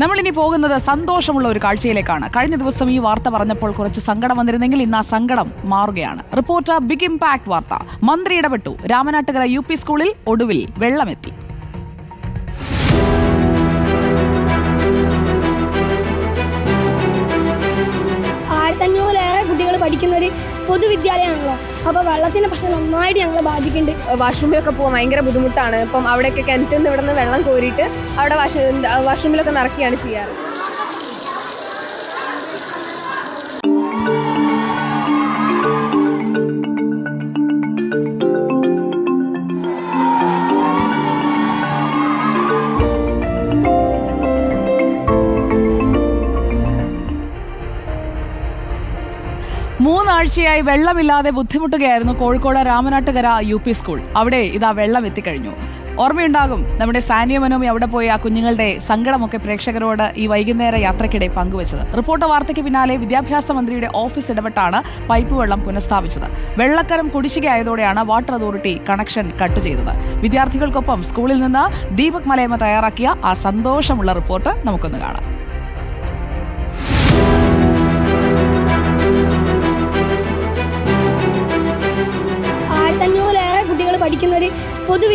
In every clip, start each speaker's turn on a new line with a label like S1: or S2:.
S1: നമ്മളിനി പോകുന്നത് സന്തോഷമുള്ള ഒരു കാഴ്ചയിലേക്കാണ്. കഴിഞ്ഞ ദിവസം ഈ വാർത്ത പറഞ്ഞപ്പോൾ കുറച്ച് സങ്കടം വന്നിരുന്നെങ്കിൽ ഇന്ന് ആ സങ്കടം മാറുകയാണ്. റിപ്പോർട്ടർ ബിഗ് ഇംപാക്ട് വാർത്ത. മന്ത്രി ഇടപെട്ടു. രാമനാട്ടുകര യു സ്കൂളിൽ ഒടുവിൽ വെള്ളമെത്തി.
S2: പൊതുവിദ്യാലയമാണല്ലോ അപ്പോൾ വെള്ളത്തിന്റെ പ്രശ്നം നന്നായിട്ട് ഞങ്ങൾ ബാധിക്കുന്നുണ്ട്.
S3: വാഷ്റൂമിലൊക്കെ പോകാൻ ഭയങ്കര ബുദ്ധിമുട്ടാണ്. ഇപ്പം അവിടെയൊക്കെ കിണറ്റിൽ നിന്ന് ഇവിടെ നിന്ന് വെള്ളം കോരിയിട്ട് അവിടെ വാഷ് വാഷ്റൂമിലൊക്കെ നിറക്കുകയാണ് ചെയ്യാറ്.
S1: മൂന്നാഴ്ചയായി വെള്ളമില്ലാതെ ബുദ്ധിമുട്ടുകയായിരുന്നു Kozhikode Ramanattukara U P school. അവിടെ ഇതാ വെള്ളം എത്തിക്കഴിഞ്ഞു. ഓർമ്മയുണ്ടാകും നമ്മുടെ സാനിയ മനോമി അവിടെ പോയി ആ കുഞ്ഞുങ്ങളുടെ സങ്കടമൊക്കെ പ്രേക്ഷകരോട് ഈ വൈകുന്നേര യാത്രക്കിടെ പങ്കുവച്ചത്. റിപ്പോർട്ട് വാർത്തയ്ക്ക് പിന്നാലെ വിദ്യാഭ്യാസ മന്ത്രിയുടെ ഓഫീസ് ഇടപെട്ടാണ് പൈപ്പ് വെള്ളം പുനഃസ്ഥാപിച്ചത്. വെള്ളക്കരം കുടിശ്ശികയായതോടെയാണ് വാട്ടർ അതോറിറ്റി കണക്ഷൻ കട്ട് ചെയ്തത്. വിദ്യാർത്ഥികൾക്കൊപ്പം സ്കൂളിൽ നിന്ന് ദീപക് മലയമ്മ തയ്യാറാക്കിയ ആ സന്തോഷമുള്ള റിപ്പോർട്ട് നമുക്കൊന്ന് കാണാം.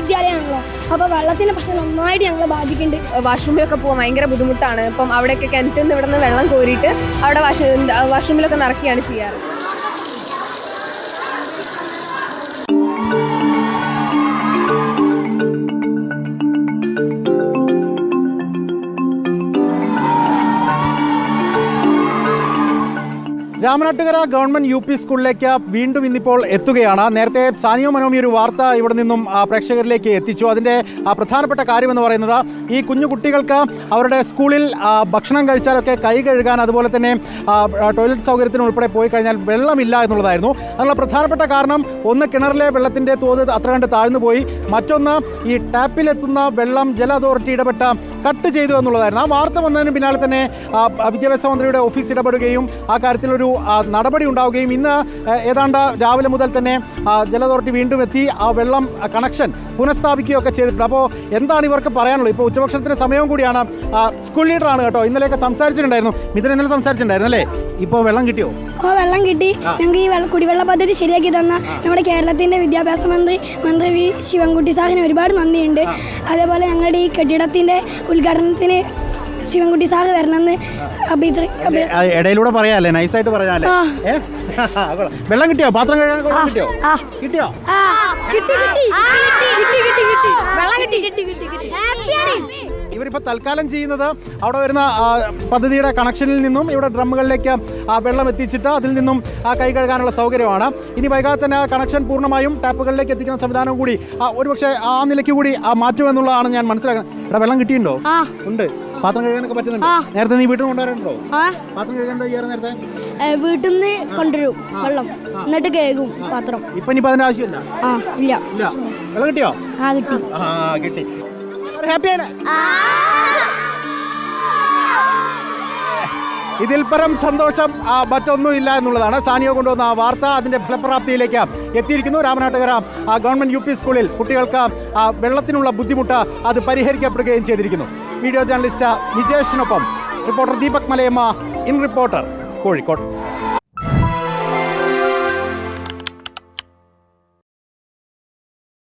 S2: പൊതുവിദ്യാലയമാണല്ലോ അപ്പോൾ വെള്ളത്തിന്റെ പ്രശ്നം നന്നായിട്ട് ഞങ്ങളെ ബാധിക്കുന്നുണ്ട്.
S3: വാഷ്റൂമിലൊക്കെ പോകാൻ ഭയങ്കര ബുദ്ധിമുട്ടാണ്. ഇപ്പം അവിടെയൊക്കെ കിണറ്റിൽ നിന്ന് ഇവിടെ നിന്ന് വെള്ളം കോരിയിട്ട് അവിടെ വാഷ് വാഷ്റൂമിലൊക്കെ നിറക്കുകയാണ് ചെയ്യാറ്.
S4: രാമനാട്ടുകര ഗവൺമെന്റ് യു പി സ്കൂളിലേക്ക് വീണ്ടും ഇന്നിപ്പോൾ എത്തുകയാണ്. നേരത്തെ സാനിയോ മനോമി ഒരു വാർത്ത ഇവിടെ നിന്നും പ്രേക്ഷകരിലേക്ക് എത്തിച്ചു. അതിന്റെ പ്രധാനപ്പെട്ട കാര്യമെന്ന് പറയുന്നത് ഈ കുഞ്ഞു കുട്ടികൾക്ക് അവരുടെ സ്കൂളിൽ ഭക്ഷണം കഴിച്ചാലൊക്കെ കൈ കഴുകാൻ അതുപോലെ തന്നെ ടോയ്ലറ്റ് സൗകര്യത്തിന് ഉൾപ്പെടെ പോയി കഴിഞ്ഞാൽ വെള്ളമില്ല എന്നുള്ളതായിരുന്നു. അതിനുള്ള പ്രധാനപ്പെട്ട കാരണം ഒന്ന് കിണറിലെ വെള്ളത്തിന്റെ തോത് അത്ര കണ്ട് താഴ്ന്നു പോയി. മറ്റൊന്ന് ഈ ടാപ്പിലെത്തുന്ന വെള്ളം ജല അതോറിറ്റി ഇടപെട്ട കട്ട് ചെയ്തു എന്നുള്ളതായിരുന്നു. ആ വാർത്ത വന്നതിന് പിന്നാലെ തന്നെ വിദ്യാഭ്യാസ മന്ത്രിയുടെ ഓഫീസ് ഇടപെടുകയും ആ കാര്യത്തിലൊരു നടപടി ഉണ്ടാവുകയും ഇന്ന് ഏതാണ്ട് രാവിലെ മുതൽ തന്നെ ജല അതോറിറ്റി വീണ്ടും എത്തി ആ വെള്ളം കണക്ഷൻ പുനഃസ്ഥാപിക്കുകയൊക്കെ ചെയ്തിട്ടുണ്ട്. അപ്പോൾ എന്താണ് ഇവർക്ക് പറയാനുള്ളത്? ഇപ്പോൾ ഉച്ചഭക്ഷണത്തിന് സമയവും കൂടിയാണ് സ്കൂൾ ലീഡറാണ് കേട്ടോ. ഇന്നലെയൊക്കെ സംസാരിച്ചിട്ടുണ്ടായിരുന്നു. മിഥുൻ ഇന്നലെ സംസാരിച്ചിട്ടുണ്ടായിരുന്നു അല്ലേ? ഇപ്പോൾ വെള്ളം കിട്ടിയോ?
S2: ഓ വെള്ളം കിട്ടി. ഞങ്ങൾക്ക് ഈ കുടിവെള്ള പദ്ധതി ശരിയാക്കി തന്ന നമ്മുടെ കേരളത്തിന്റെ വിദ്യാഭ്യാസ മന്ത്രി മന്ത്രി വി ശിവൻകുട്ടി സാറിന് ഒരുപാട് നന്ദിയുണ്ട്. അതേപോലെ ഞങ്ങളുടെ ഈ കെട്ടിടത്തിന്റെ ഉദ്ഘാടനത്തിന് ശിവൻകുട്ടി സാറ് വരണമെന്ന്
S4: ഇടയിലൂടെ പറയാല്ലേ? നൈസായിട്ട് പറയാല്ലേ. വെള്ളം കിട്ടിയോ? പാത്രം കഴുകാൻ കിട്ടിയോ. കിട്ടിയോ? ഇവരിപ്പോ തൽക്കാലം ചെയ്യുന്നത് അവിടെ വരുന്ന പദ്ധതിയുടെ കണക്ഷനിൽ നിന്നും ഇവിടെ ഡ്രമ്മുകളിലേക്ക് ആ വെള്ളം എത്തിച്ചിട്ട് അതിൽ നിന്നും ആ കൈ കഴുകാനുള്ള സൗകര്യമാണ്. ഇനി വൈകാതെ തന്നെ ആ കണക്ഷൻ പൂർണമായും ടാപ്പുകളിലേക്ക് എത്തിക്കുന്ന സംവിധാനം കൂടി ഒരുപക്ഷെ ആ നിലയ്ക്ക് കൂടി മാറ്റുമെന്നുള്ളതാണ് ഞാൻ മനസ്സിലാക്കുന്നത്. ഇവിടെ വെള്ളം കിട്ടിയിട്ടുണ്ടോ? ഉണ്ട്. പാത്രം കഴുകാനൊക്കെ പറ്റുന്നുണ്ട്. നേരത്തെ നീ വീട്ടിൽ കൊണ്ടുവരാറുണ്ടോ? പാത്രം കഴുകാൻ എന്താ ചെയ്യാറ് നേരത്തെ?
S2: വീട്ടിൽ നിന്ന് കൊണ്ടുവരും വെള്ളം. എന്നിട്ട് കേൾക്കും പാത്രം.
S4: ഇപ്പൊ ഇനി അതിന്റെ ആവശ്യമില്ല?
S2: ഇല്ല.
S4: ഇല്ല. വെള്ളം കിട്ടിയോ?
S2: ആ കിട്ടി.
S4: ആ കിട്ടി. ഹാപ്പിയാണ് ഇതിൽ പരം സന്തോഷം മറ്റൊന്നുമില്ല എന്നുള്ളതാണ്. സാനിയ കൊണ്ടുവന്ന ആ വാർത്ത അതിന്റെ ഫലപ്രാപ്തിയിലേക്ക് എത്തിയിരിക്കുന്നു. രാമനാട്ടുകര ഗവൺമെന്റ് യു പി സ്കൂളിൽ കുട്ടികൾക്ക് ആ, വെള്ളത്തിനുള്ള ബുദ്ധിമുട്ട് അത് പരിഹരിക്കപ്പെടുകയും ചെയ്തിരിക്കുന്നു. Video journalist വിജേഷിനൊപ്പം reporter Deepak Malayamma in reporter Kozhikode.